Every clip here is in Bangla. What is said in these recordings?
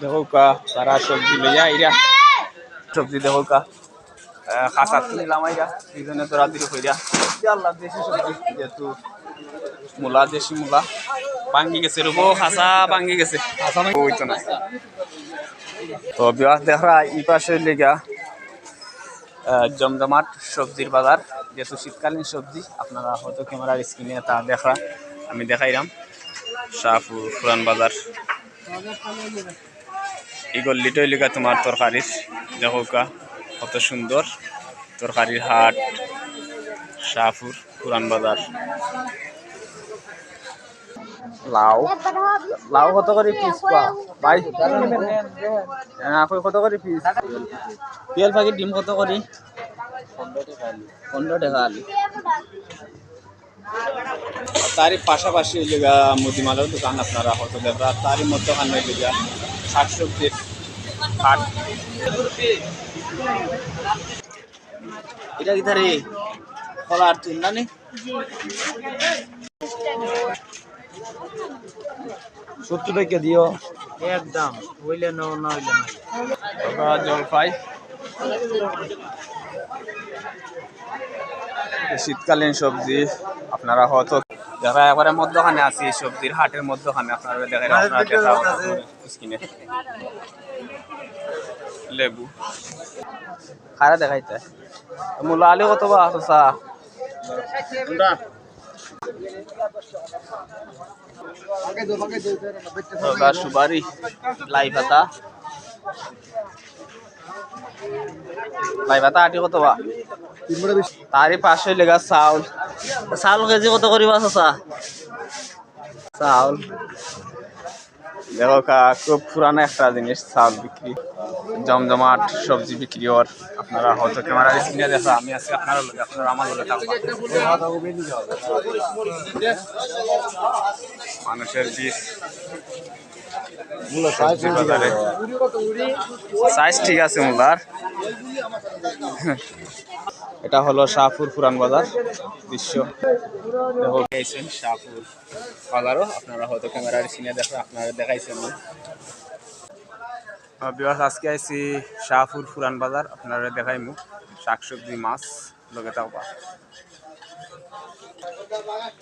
দেখো কা তারা সবজি লইয়া ইরা সবজি দেখো কা আইরা দেশি সবজি, যেহেতু মূলা, দেশি মূলা। গেছে গেছে। তো তো দেখা জমজমাট সবজির বাজার, যেহেতু শীতকালীন সবজি, আপনারা হয়তো ক্যামেরার স্ক্রিনে তা দেখা, আমি দেখাইলাম শাহপুর পুরান বাজার। এই গল্লিটাই লেগা তোমার তরকারির দেখো কা কত সুন্দর। তরকারির হাট, শাহপুর, পুরান বাজার। লাউ। লাউ কত করে পিস পা ভাই। হ্যাঁ কত করে পিস পিয়াল পাখি ডিম কত করে? পনেরো টাকা আলু। তারই পাশাপাশি লেগা মুদিমালার দোকান আপনারা হয়তো দেখা তারই মধ্যে ওখানে লেগা শাক সবজির হাট এটা কি ধারে কলা আর তুল না নে সত্তর টাকা দিও। একদম হইলে না হইলে ওটা জলপাই শীতকালীন সবজি আপনারা হয়তো যারা একবারে মধ্যখানে আছি সবজির হাটের মধ্যখানে আপনারা দেখেন আপনারা স্কিনে। লেবু। খারা দেখাইতে। মূলা আলু কত বা সা ওটা সুপারি লাই পাতা। পাতা আটি কত বা? তারই পাশে লেগা চাউল। চাউল কেজি কত করিবা চাচা? চাউল। দেখো খুব পুরানো একটা জিনিস, চাউল বিক্রি। জমজমাট সবজি বিক্রি হওয়ার। আপনারা হয়তো ক্যামেরার স্ক্রিনে দেখা, আমি আজকে আপনারা আমার থাকবা। মানুষের বাজারে সাইজ ঠিক আছে। মূলার এটা হলো শাহপুর পুরান বাজার দৃশ্য। দেখো গেছেন শাহপুর বাজারও। আপনারা হয়তো ক্যামেরার সিনে দেখো আপনারা দেখাইছেন। বিবাস আজকে আইছি শাহপুর পুরান বাজার। আপনারা দেখাই মুখ শাকসবজি মাছ লগে থাকবা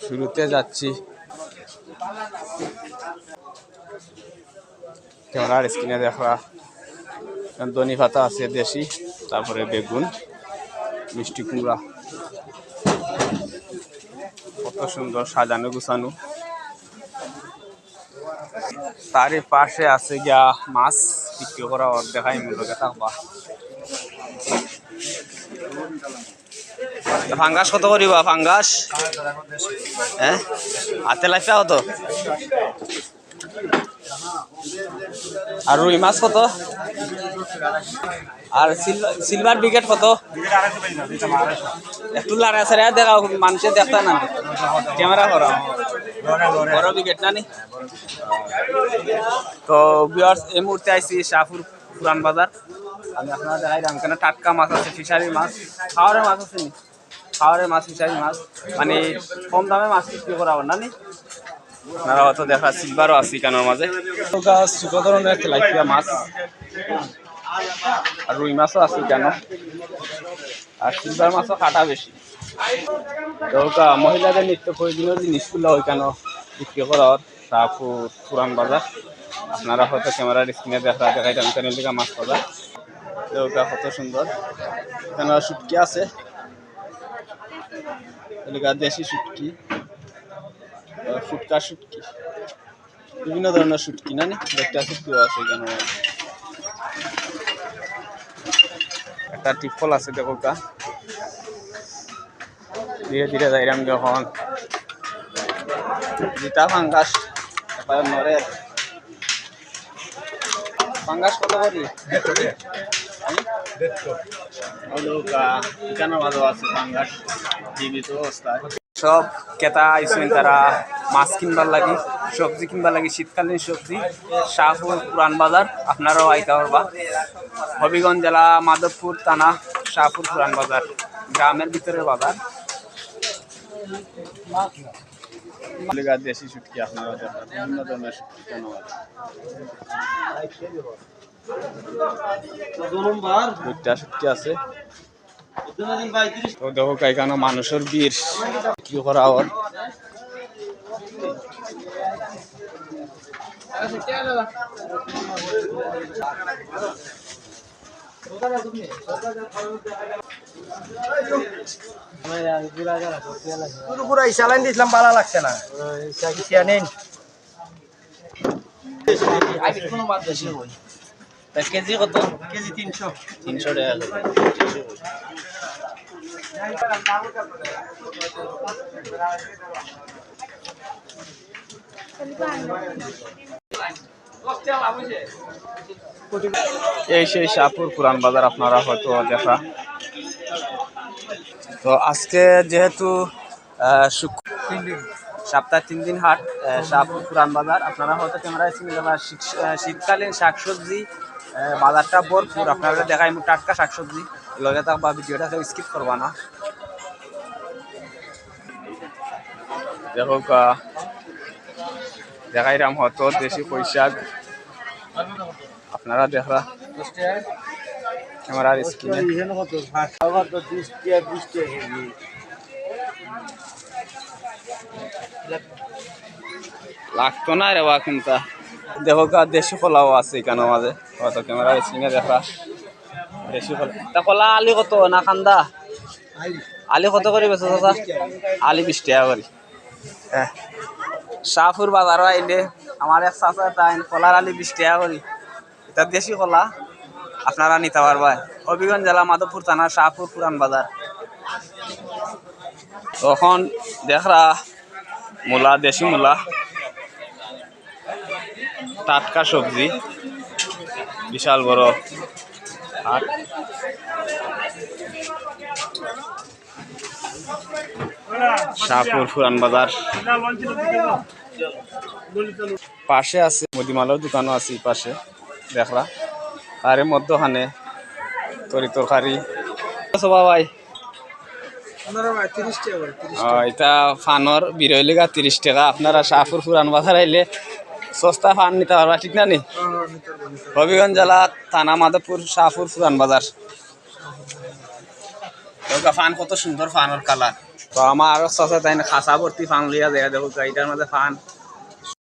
শুরুতে যাচ্ছি। ক্যামেরার স্ক্রিনে দেখা দনি পাতা আছে দেশি, তারপরে বেগুন, মিষ্টি কুমড়া। কত সুন্দর সাজানো গুছানো। তারই পাশে আছে গিয়া মাছ, বিক্রি করা দেখাই মূল্যকে থাকবা ফাঙ্গাস কত করিবা ফাঙ্গাস? হ্যাঁ? হাতে লাইফা কত? আর রুই মাছ কত? আর সিলভার বিকেট কত? একটু লাড়া সারা দেখাও, মানুষে দেখতে না। ক্যামেরা করো। বড় বিকেট না নি? তো বিয়ার্স এই মুহূর্তে আইসি শাহপুর পুরান বাজার। আমি আপনারা দেখাইলাম কেন টাটকা মাছ আছে, ফিশারি মাছ। খাওয়ারের মাছ আছে খাওয়ারের মাছ, ফিশারি মাছ। মানে কম দামে মাছ বিক্রি করা হবে না নি? আপনারা হয়তো দেখা সিলভারও আছে কেনার মাঝে? ছোট ধরনের তেলাপিয়া মাছ। আর রুই মাছও আছে কেন? আর সিলভার মাছও কাটা বেশি। ওটা মহিলাদের নিত্য প্রয়োজনীয় জিনিসগুলো ওইখানে বিক্রি করার শাহপুর পুরান বাজার। আপনারা হয়তো ক্যামেরার স্ক্রিনে দেখা দেখাইতাম কেন লিগা মাছ বাজার। ওটা কত সুন্দর। এখানে শুটকি আছে। এলাকা দেশি শুটকি। ফুটকা শুটকি বিভিন্ন ধরনের শুটকি না? দেখতে শুটকিও আছে এখানে একটা টিফল আছে দেখো কা ধীরে ধীরে যাইরাম যখন জিতা ফাঙ্গাস নরে ফাঙ্গাস কত করি এখানে মাঝে আছে ফাঙ্গাস সব কেতা আইসেন তারা মাছ কিনবার লাগি, সবজি কিনবার লাগি, শীতকালীন সবজি, শাহপুর পুরান বাজার, আপনারাও আইতে পারবা। হবিগঞ্জ জেলা, মাধবপুর থানা, শাহপুর পুরান বাজার, গ্রামের ভিতরের বাজার। দেশি আছে। দেখো মানুষের বীর কি করা পুরো পুরো চালান দিয়েছিলাম ভালো লাগছে না নেন কেজি কত কেজি তিনশো তিনশো টাকা এই সেই শাহপুর পুরান বাজার আপনারা হয়তো দেখা। তো আজকে যেহেতু আহ, শুক- সপ্তাহে তিন দিন হাট শাহপুর পুরান বাজার। আপনারা হয়তো ক্যামেরায় যাবেন শীতকালীন শাকসবজি বাজারটা ভরপুর। আপনারা দেখাই টাটকা শাকসবজি লগে থাকবা ভিডিওটা কেউ স্কিপ করবা না। দেখো দেখাইরাম হয়তো দেশি পয়সা। আপনারা দেখরা। লাগতো না রে বা কিন্তু। দেখো দেশি কলাও আছে এখানে মাঝে হয়তো ক্যামেরার স্ক্রিনে দেখা দেশি কলা তা কলা আলি কত না খান্দা? আলি কত করে বেছো দাদা আলি বিশ টাকা করে। হ্যাঁ শাহপুর বাজারও আইলে আমার এক চাচা তাই কলার আলি বিশ টাকা করি। এটা দেশি কলা। আপনারা নিতে পারবেন হবিগঞ্জ জেলা মাধবপুর থানা, শাহপুর পুরান বাজার। তখন দেখরা মূলা, দেশি মূলা, টাটকা সবজি, বিশাল বড় হাট। শাহপুর ফুরান বাজার। পাশে আছে মুদিমালের দোকানও আছে পাশে দেখলা। আর এর মধ্যখানে তরি তরকারি। ভাই আহ, এটা ফানর বিরয় লেগা তিরিশ টাকা। আপনারা শাহপুর ফুরান বাজার আইলে সস্তা ফান নিতে পারবা ঠিক না নি? হবিগঞ্জ জেলা থানা মাধবপুর শাহপুর ফুরান বাজার। ফান কত সুন্দর ফানের কালার। তো আমার আরও সস্তা তাই খাসা ভর্তি ফান লিয়া যায় দেখো এটার মধ্যে ফান।